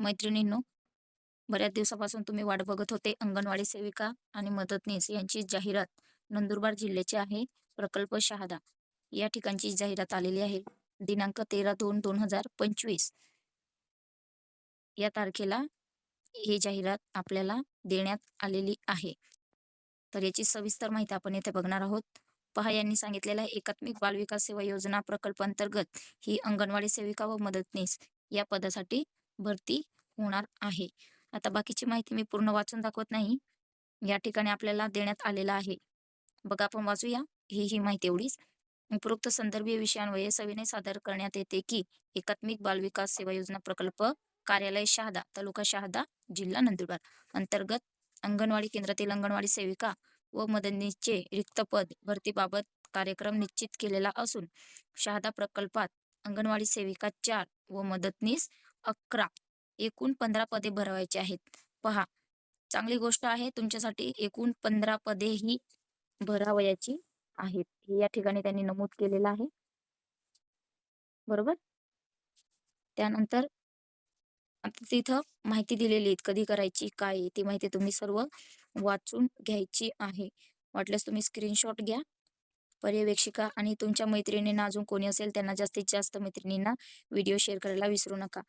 मैत्रिणींनो बऱ्याच दिवसापासून तुम्ही वाट बघत होते. अंगणवाडी सेविका आणि मदतनीस यांची जाहिरात नंदुरबार जिल्ह्याची आहे. प्रकल्प शहादा या ठिकाणची जाहिरात आलेली आहे. दिनांक तेरा दोन दोन हजार पंचवीस. या तारखेला ही जाहिरात आपल्याला देण्यात आलेली आहे. तर याची सविस्तर माहिती आपण येथे बघणार आहोत. पहा यांनी सांगितलेला एकात्मिक बालविकास सेवा योजना प्रकल्प अंतर्गत ही अंगणवाडी सेविका व मदतनीस या पदासाठी भरती होणार आहे. आता बाकीची माहिती मी पूर्ण वाचून दाखवत नाही. या ठिकाणी आपल्याला देण्यात आलेला आहे. बघा आपण वाचूया. ही ही माहिती एवढीच. उपरोक्त संदर्भीय विषयांवर सविनय सादर करण्यात येते की एकात्मिक बालविकास सेवा योजना प्रकल्प कार्यालय शहादा तालुका शहादा जिल्हा नंदुरबार. अंतर्गत अंगणवाडी केंद्रातील अंगणवाडी सेविका व मदतनीसचे रिक्त पद भरतीबाबत कार्यक्रम निश्चित केलेला असून शहादा प्रकल्पात अंगणवाडी सेविका चार व मदतनीस अकरा. एकूण पंधरा पदे भरवायची आहेत. पहा चांगली गोष्ट आहे तुमच्यासाठी एकूण पंधरा पदे ही भरावयाची आहेत. हे या ठिकाणी त्यांनी नमूद केलेलं आहे. बरोबर? त्यानंतर आता तिथं माहिती दिलेली आहे कधी करायची काय ती माहिती तुम्ही सर्व वाचून घ्यायची आहे. वाटल्यास तुम्ही स्क्रीनशॉट घ्या. पर्यवेक्षिका आणि तुमच्या मैत्रिणींना अजून कोणी असेल त्यांना जास्तीत जास्त मैत्रिणींना व्हिडिओ शेअर करायला विसरू नका.